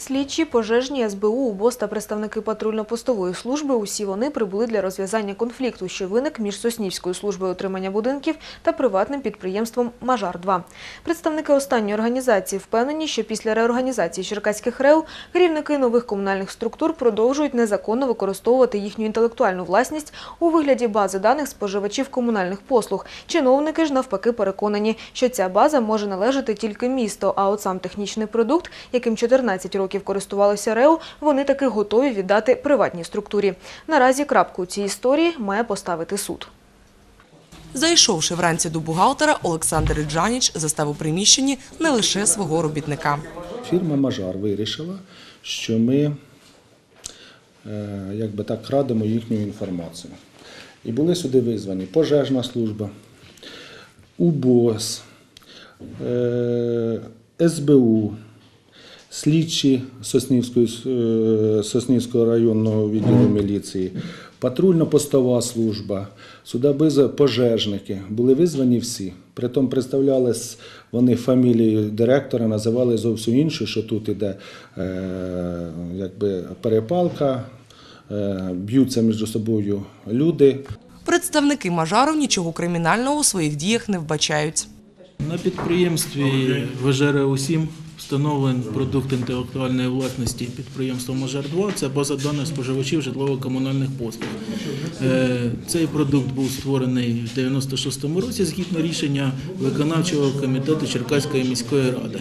Слідчі, пожежні, СБУ, УБОС та представники патрульно-постової служби – усі вони прибули для розв'язання конфлікту, що виник між Соснівською службою утримання будинків та приватним підприємством «Мажар-2». Представники останньої організації впевнені, що після реорганізації черкаських РЕУ керівники нових комунальних структур продовжують незаконно використовувати їхню інтелектуальну власність у вигляді бази даних споживачів комунальних послуг. Чиновники ж навпаки переконані, що ця база може належати тільки місту, а от сам технічний продукт, яким 14 років користувалося РЕУ, вони таки готові віддати приватній структурі. Наразі крапку у цій історії має поставити суд. Зайшовши вранці до бухгалтера, Олександр Іджаніч застав у приміщенні не лише свого робітника. Фірма Мажар вирішила, що ми е, як би так крадемо їхню інформацію. І були сюди визвані пожежна служба, УБОС, е, СБУ, слідчі Соснівської, е, Соснівського районного відділу міліції, патрульно-постова служба, судоби пожежники. Були визвані всі. Притом представляли вони фамілію директора, називали зовсім іншу, що тут іде е, якби перепалка, е, б'ються між собою люди. Представники мажару нічого кримінального у своїх діях не вбачають. На підприємстві ВЖРУ-7 встановлений продукт інтелектуальної власності підприємства Мажар-2. Це база даних споживачів житлово-комунальних послуг. Е, Цей продукт був створений в 96-му році згідно рішення виконавчого комітету Черкаської міської ради.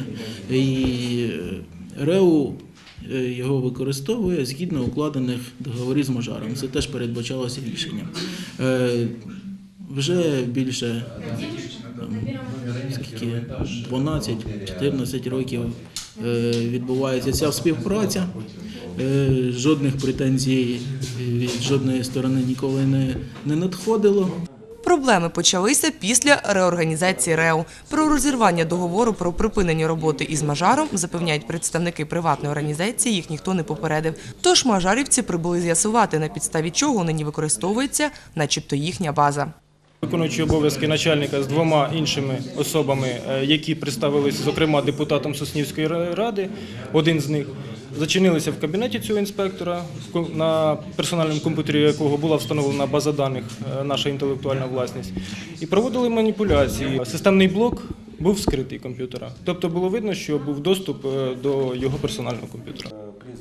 І е, РЕУ е, його використовує згідно укладених договорів з Мажаром. Це теж передбачалося рішенням. Вже більше скільки 12-14 років е, відбувається ця співпраця. Е, Жодних претензій від жодної сторони ніколи не, не надходило. Проблеми почалися після реорганізації РЕУ. Про розірвання договору про припинення роботи із мажаром запевняють представники приватної організації. Їх ніхто не попередив. Тож мажарівці прибули з'ясувати на підставі чого нині використовується, начебто їхня база. Виконуючи обов'язки начальника з двома іншими особами, е, які представилися, зокрема, депутатом Соснівської ради, один з них зачинилися в кабінеті цього інспектора, на персональному комп'ютері якого була встановлена база даних, е, наша інтелектуальна власність, і проводили маніпуляції. Системний блок був скритий комп'ютера. Тобто було видно, що був доступ е, до його персонального комп'ютера.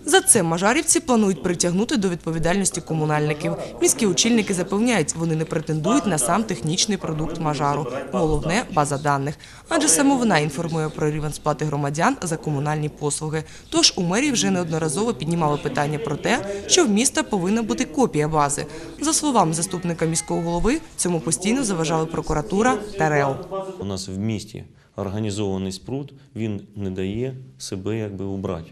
За це мажарівці планують притягнути до відповідальності комунальників. Міські очільники запевняють, вони не претендують на сам технічний продукт мажару. Головне база даних. Адже саме вона інформує про рівень сплати громадян за комунальні послуги. Тож у мерії вже неодноразово піднімали питання про те, що в міста повинна бути копія бази. За словами заступника міського голови, цьому постійно заважали прокуратура та РЕО. У нас в місті організований спруд, він не дає себе якби убрати.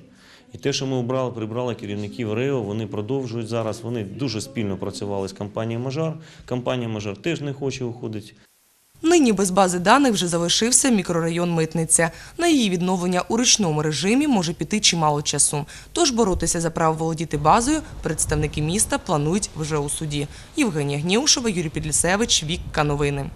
І те, що ми обрали, прибрали керівників РЕО, вони продовжують зараз. Вони дуже спільно працювали з компанією Мажар. Компанія Мажар теж не хоче уходити. Нині без бази даних вже залишився мікрорайон Митниця. На її відновлення у ручному режимі може піти чимало часу. Тож боротися за право володіти базою представники міста планують вже у суді. Євгенія Гнєушева, Юрій Підлісевич, Вікка Новини.